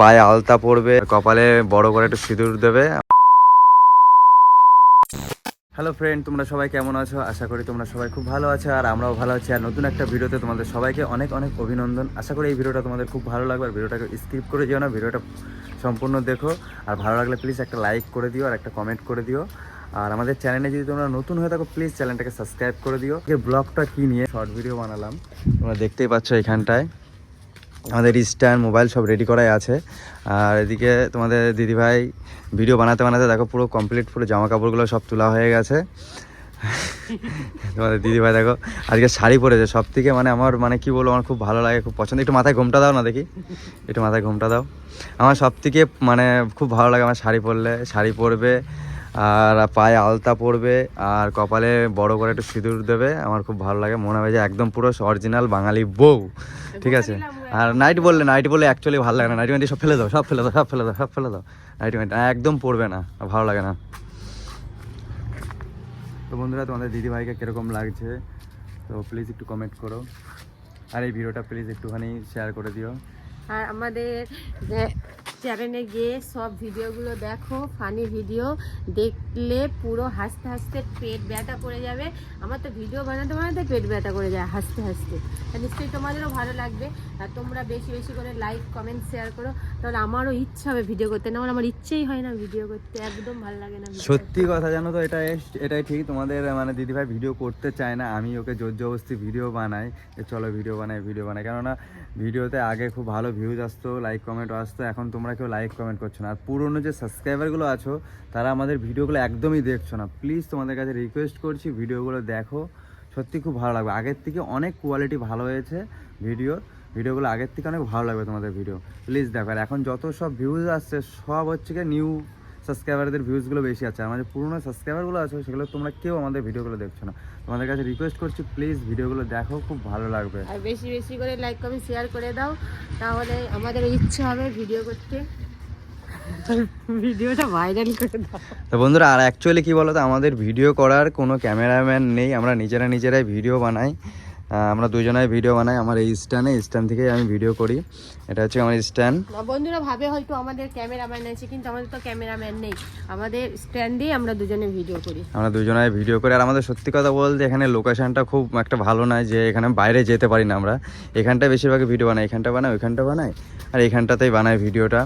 পায়ে আলতা পড়বে, কপালে বড় করে একটু সিঁদুর দেবে। হ্যালো ফ্রেন্ড তোমরা সবাই কেমন আছো? আশা করি তোমরা সবাই খুব ভালো আছো, আর আমরাও ভালো আছি। আর নতুন একটা ভিডিওতে তোমাদের সবাইকে অনেক অনেক অভিনন্দন। আশা করি এই ভিডিওটা তোমাদের খুব ভালো লাগবে, আর ভিডিওটাকে স্কিপ করে যেও না, ভিডিওটা সম্পূর্ণ দেখো। আর ভালো লাগলে প্লিজ একটা লাইক করে দিও, আর একটা কমেন্ট করে দিও। আর আমাদের চ্যানেলে যদি তোমরা নতুন হয়ে থাকো প্লিজ চ্যানেলটাকে সাবস্ক্রাইব করে দিও। ব্লগটা কী নিয়ে? শর্ট ভিডিও বানালাম। তোমরা দেখতেই পাচ্ছ এখানটায়। আমাদের স্ট্যান্ড মোবাইল সব রেডি করাই আছে। আর এদিকে তোমাদের দিদিভাই ভিডিও বানাতে বানাতে দেখো পুরো কমপ্লিট পুরো জামা কাপড়গুলো সব তোলা হয়ে গেছে। তোমাদের দিদিভাই দেখো, আজকে শাড়ি পরেছে। সব থেকে মানে আমার মানে কি বলব, আমার খুব ভালো লাগে, খুব পছন্দ। একটু মাথায় ঘুমটা দাও না দেখি। একটু মাথায় ঘুমটা দাও। আমার সব থেকে মানে খুব ভালো লাগে আমার শাড়ি পরলে। শাড়ি পরবে, আর পায়ে আলতা পরবে, আর কপালে বড় করে একটু সিঁদুর দেবে। আমার খুব ভালো লাগে, মনে হয় যে একদম পুরো অরিজিনাল বাঙালি বউ। ঠিক আছে? আর নাইট বললে নাইট বলে অ্যাকচুয়ালি ভালো লাগে না। নাইট ম্যান্টি সব ফেলে দাও, সব ফেলে দাও, সব ফেলে দাও, সব ফেলে দাও। নাইট ম্যান্টি একদম পড়বে না ভালো লাগে না। তো বন্ধুরা, তোমাদের দিদিভাইকে কীরকম লাগছে? তো প্লিজ একটু কমেন্ট করো। আর এই ভিডিওটা প্লিজ একটুখানি শেয়ার করে দিও। আর আমাদের চ্যানেলে গিয়ে সব ভিডিওগুলো দেখো ফানি ভিডিও দেখলে পুরো হাসতে হাসতে পেট ব্যথা করে যাবে। আমার তো ভিডিও বানাতে বানাতে পেট ব্যথা করে যায় হাসতে হাসতে। নিশ্চয়ই তোমাদেরও ভালো লাগবে। আর তোমরা বেশি বেশি করে লাইক কমেন্ট শেয়ার করো। তাহলে আমারও ইচ্ছা হবে ভিডিও করতে। না আমার ইচ্ছেই হয় না ভিডিও করতে। একদম ভালো লাগে না সত্যি কথা জানো তো এটা এটাই ঠিক। তোমাদের মানে দিদিভাই ভিডিও করতে চায় না আমি ওকে জোর জবরদস্তি ভিডিও বানাই চলো ভিডিও বানাই ভিডিও বানাই। কেননা ভিডিওতে আগে খুব ভালো ভিউজ আসতো লাইক কমেন্ট আসতো। এখন তোমরা কেউ লাইক কমেন্ট করছ না। আর পুরনো যে সাবস্ক্রাইবারগুলো আছো, তারা আমাদের ভিডিওগুলো একদমই দেখছ না। প্লিজ তোমাদের কাছে রিকোয়েস্ট করছি, ভিডিওগুলো দেখো। সত্যি খুব ভালো লাগবে। আগের থেকে অনেক কোয়ালিটি ভালো হয়েছে ভিডিও ভিডিওগুলো আগের থেকে অনেক ভালো লাগবে তোমাদের ভিডিও প্লিজ দেখো। আর এখন যত সব ভিউজ আসছে, সব হচ্ছে কি নিউ সাবস্ক্রাইবারদের ভিউজগুলো বেশি আছে। আমাদের পুরনো সাবস্ক্রাইবারগুলো আছে সেগুলো তোমরা কেউ আমাদের ভিডিওগুলো দেখছ না। তোমাদের কাছে রিকোয়েস্ট করছি প্লিজ ভিডিওগুলো দেখো খুব ভালো লাগবে। আর বেশি বেশি করে লাইক কমেন্ট শেয়ার করে দাও তাহলে আমাদের ইচ্ছা হবে ভিডিও করতে। ভিডিওটা ভাইরাল করে দাও। তো বন্ধুরা আর অ্যাকচুয়ালি কী বলো তো আমাদের ভিডিও করার কোনো ক্যামেরাম্যান নেই আমরা নিজেরা নিজেরাই ভিডিও বানাই। আমরা দুজনাই ভিডিও বানাই। আমার এই স্ট্যান্ডে স্ট্যান্ড থেকেই আমি ভিডিও করি। এটা হচ্ছে আমার স্ট্যান্ড না, বন্ধুরা ভাবে হয়তো আমাদের ক্যামেরাম্যান আছে কিন্তু আমাদের তো ক্যামেরাম্যান নেই। আমাদের স্ট্যান্ডেই আমরা দুজনে ভিডিও করি। আমরা দুজনাই ভিডিও করি। আর আমাদের সত্যি কথা বলতে এখানে লোকেশনটা খুব একটা ভালো নয় যে এখানে বাইরে যেতে পারি না আমরা। এখানটায় বেশিরভাগ ভিডিও বানাই এখানটা বানাই ওইখানটা বানাই আর এখানটাতেই বানাই ভিডিওটা